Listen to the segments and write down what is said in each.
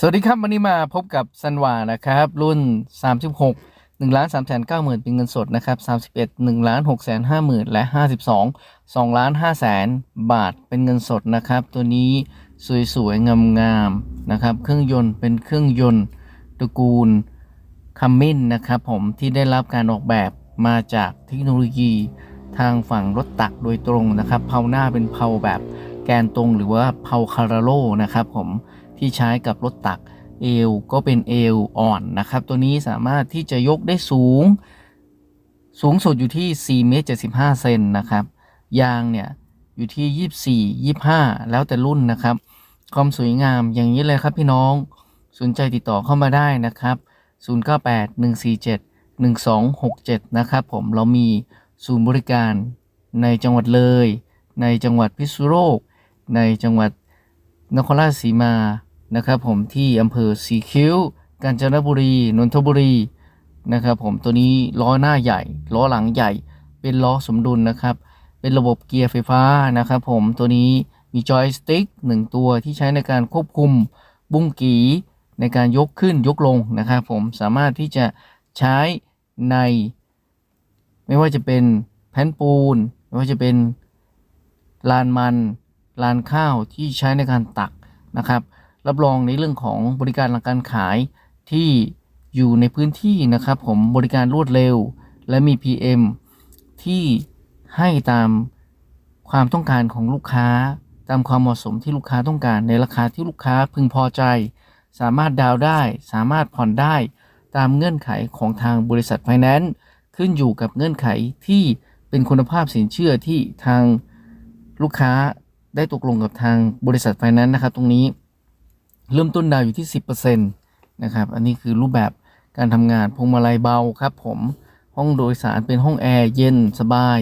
สวัสดีครับ วันนี้มาพบกับซันวานะครับ รุ่น 36 1ล้าน3แสน9หมื่นเป็นเงินสดนะครับ31 1ล้าน6แสน5หมื่นและ 52 2ล้าน5แสนบาทเป็นเงินสดนะครับ ตัวนี้สวยๆ งามๆนะครับ เครื่องยนต์เป็นเครื่องยนต์ตระกูลคัมมินนะครับผมที่ได้รับการออกแบบมาจากเทคโนโลยีทางฝั่งรถตักโดยตรงนะครับเพาหน้าเป็นเพาแบบแกนตรงหรือว่าเพาคาราโลนะครับผม ที่ใช้กับรถตักเอวก็เป็นเอวอ่อนนะครับ ตัวนี้สามารถที่จะยกได้สูง สูงสุดอยู่ที่4เมตร75เซนนะครับ ยางเนี่ยอยู่ที่ 24 25 แล้วแต่รุ่นนะครับ ความสวยงามอย่างนี้เลยครับพี่น้อง สนใจติดต่อเข้ามาได้นะครับ 098 147 1267 นะครับผมเรามีศูนย์บริการในจังหวัดเลย ในจังหวัดพิษณุโลก ในจังหวัดนครราชสีมา นะครับผมที่อำเภอสีคิ้ว กาญจนบุรี นนทบุรีนะครับผมตัวนี้ล้อหน้าใหญ่ ล้อหลังใหญ่ เป็นล้อสมดุลนะครับ เป็นระบบเกียร์ไฟฟ้านะครับผมตัวนี้มีจอยสติ๊กหนึ่งตัวที่ใช้ในการควบคุมบุ้งกีในการยกขึ้นยกลงนะครับผมสามารถที่จะใช้ใน ไม่ว่าจะเป็นแผ่นปูน ไม่ว่าจะเป็นลานมันลานข้าวที่ใช้ในการตักนะครับ รับรองในเรื่องของบริการหลังการขายที่อยู่ในพื้นที่นะครับผมบริการรวดเร็ว และมี PM ที่ให้ตามความต้องการของลูกค้า ตามความเหมาะสมที่ลูกค้าต้องการ ในราคาที่ลูกค้าพึงพอใจ สามารถดาวน์ได้ สามารถผ่อนได้ ตามเงื่อนไขของทางบริษัทไฟแนนซ์ขึ้นอยู่กับเงื่อนไขที่เป็นคุณภาพสินเชื่อที่ทางลูกค้าได้ตกลงกับทางบริษัทไฟแนนซ์นะครับตรงนี้ เริ่มต้นดาวอยู่ที่ 10%นะครับ อันนี้คือรูปแบบการทำงานพวงมาลัยเบาครับผมห้องโดยสารเป็นห้องแอร์เย็นสบาย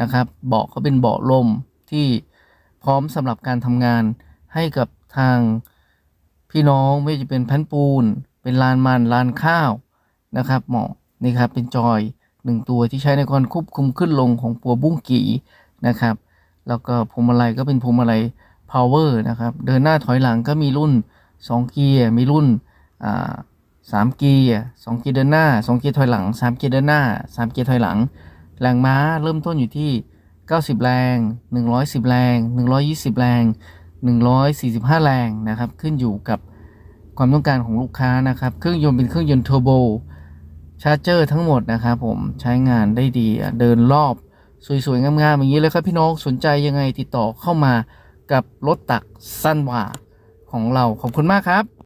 นะครับเบาะก็เป็นเบาะลมที่พร้อมสำหรับการทำงานให้กับทางพี่น้องไม่ว่าจะเป็นแผ่นปูน เป็นลานมันลานข้าวนะครับเหมาะนี่ครับเป็นจอยหนึ่งตัวที่ใช้ในการควบคุมขึ้นลงของปัวบุ้งกีนะครับ แล้วก็พวงมาลัยก็เป็นพวงมาลัย power นะครับ เดินหน้าถอยหลังก็มีรุ่น 2 เกียร์ มีรุ่นสามเกียร์สองเกียร์เดินหน้า2เกียร์ถอยหลัง3เกียร์เดินหน้า3เกียร์ถอยหลัง แรงม้าเริ่มต้นอยู่ที่ 90 แรง 110 แรง 120 แรง 145 แรงนะครับ ขึ้นอยู่กับความต้องการของลูกค้านะครับ เครื่องยนต์เป็นเครื่องยนต์เทอร์โบชาร์เจอร์ทั้งหมดนะครับผมใช้งานได้ดีเดินรอบ สวยๆงามๆอย่างนี้เลยครับพี่น้องสนใจยังไงติดต่อเข้ามา กับรถตักสั้นหว่าของเราขอบคุณมากครับ